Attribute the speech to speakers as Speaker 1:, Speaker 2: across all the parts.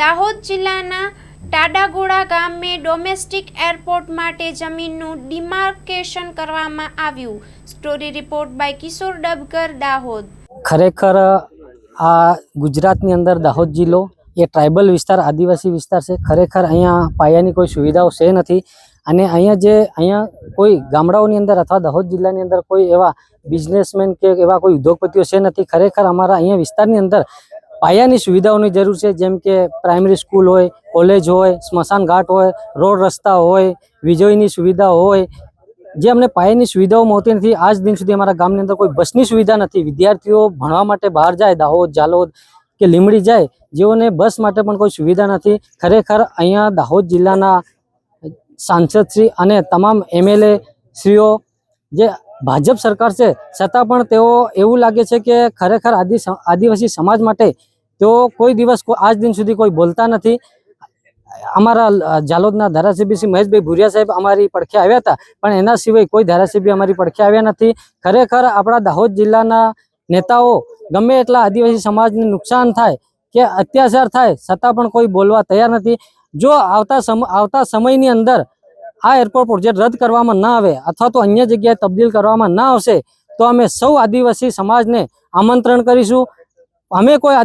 Speaker 1: દાહોદ જિલ્લાના ટાડાગોડા ગામે domestic airport માટે જમીનનું ડિમાર્કેશન કરવામાં આવ્યું. Story report by Kishor Dabkar Dahod.
Speaker 2: ખરેખર, આ ગુજરાતની અંદર દાહોદ જિલ્લો એ ટ્રાઇબલ વિસ્તાર, આદિવાસી વિસ્તાર છે. ખરેખર અહીંયા પાયાની કોઈ સુવિધાઓ છે નથી. અને અહીંયા જે, અહીંયા કોઈ ગામડાઓની અંદર અથવા દાહોદ જિલ્લાની અંદર કોઈ એવા બિઝનેસમેન કે એવા કોઈ ઉદ્યોગપતિઓ છે નથી. ખરેખર અમારા અહીંયા વિસ્તારની અંદર પાયાની સુવિધાઓની જરૂર છે, જેમ કે પ્રાઇમરી સ્કૂલ હોય, કોલેજ હોય સ્મશાન ઘાટ હોય, રોડ રસ્તા હોય, વીજળીની સુવિધા હોય. જે અમને પાયાની સુવિધાઓ મળતી નથી, આજ દિન સુધી અમારા ગામની અંદર કોઈ બસની સુવિધા નથી. વિદ્યાર્થીઓ ભણવા માટે બહાર જાય, દાહોદ, જાલોદ કે લીમડી જાય, જેઓને બસ માટે પણ કોઈ સુવિધા નથી. ખરેખર અહીંયા દાહોદ જિલ્લાના સાંસદશ્રી અને તમામ એમએલએ શ્રીઓ જે ભાજપ સરકાર છે, છતાં પણ તેઓ એવું લાગે છે કે ખરેખર આદિ આદિવાસી સમાજ માટે તેઓ કોઈ દિવસ આજ દિન સુધી કોઈ બોલતા નથી. અમારા જાલોદના ધારાસભ્ય શ્રી મહેશભાઈ ભુરિયા સાહેબ અમારી પડખે આવ્યા હતા, પણ એના સિવાય કોઈ ધારાસભ્ય અમારી પડખે આવ્યા નથી. ખરેખર આપણા દાહોદ જિલ્લાના નેતાઓ ગમે એટલા આદિવાસી સમાજને નુકસાન થાય કે અત્યાચાર થાય, છતાં પણ કોઈ બોલવા તૈયાર નથી. જો આવતા આવતા સમયની અંદર આ એરપોર્ટ પ્રોજેક્ટ રદ કરવામાં ના આવે અથવા તો અન્ય જગ્યાએ તબદીલ કરવામાં ના આવશે, તો અમે સૌ આદિવાસી સમાજને આમંત્રણ કરીશું. અમે કોઈ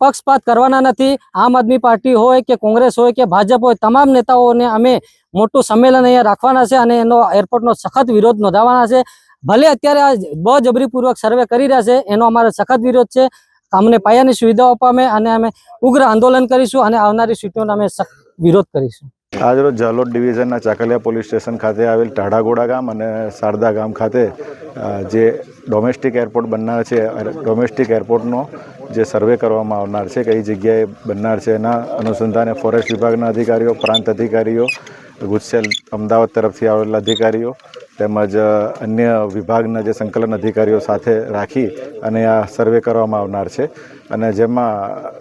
Speaker 2: પક્ષપાત કરવાના નથી. આમ આદમી પાર્ટી હોય કે કોંગ્રેસ હોય કે ભાજપ હોય, તમામ નેતાઓને અમે મોટું સંમેલન અહીંયા રાખવાના છે અને એનો એરપોર્ટનો સખત વિરોધ નોંધાવવાના છે. ભલે અત્યારે આ બજબરીપૂર્વક સર્વે કરી રહ્યા છે, એનો અમારો સખત વિરોધ છે. અમને પાયાની સુવિધાઓ પામે અને અમે ઉગ્ર આંદોલન કરીશું અને આવનારી સીટોનો અમે વિરોધ કરીશું.
Speaker 3: આજરોજ જાલોદ ડિવિઝનના ચાકલિયા પોલીસ સ્ટેશન ખાતે આવેલ ટાઢાગોડા ગામ અને શારદા ગામ ખાતે જે ડોમેસ્ટિક એરપોર્ટ બનનાર છે ડોમેસ્ટિક એરપોર્ટનો જે સર્વે કરવામાં આવનાર છે કઈ જગ્યાએ બનનાર છે. એના અનુસંધાને ફોરેસ્ટ વિભાગના અધિકારીઓ, પ્રાંત અધિકારીઓ, ગુજસેલ અમદાવાદ તરફથી આવેલા અધિકારીઓ તેમજ અન્ય વિભાગના જે સંકલન અધિકારીઓ સાથે રાખી અને આ સર્વે કરવામાં આવનાર છે. અને જેમાં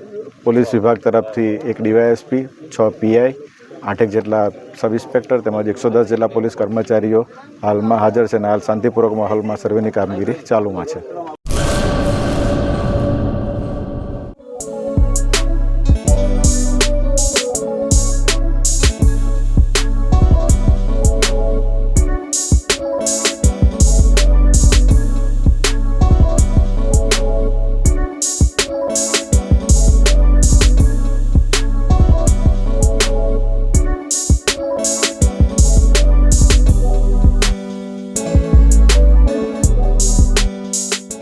Speaker 3: પોલીસ વિભાગ તરફથી એક ડીવાયએસપી, છ પીઆઈ આઠેક જેટલા સબ ઇન્સ્પેક્ટર તેમજ એકસો દસ જેટલા પોલીસ કર્મચારીઓ હાલમાં હાજર છે અને હાલ શાંતિપૂર્વક માહોલમાં સર્વેની કામગીરી ચાલુમાં છે.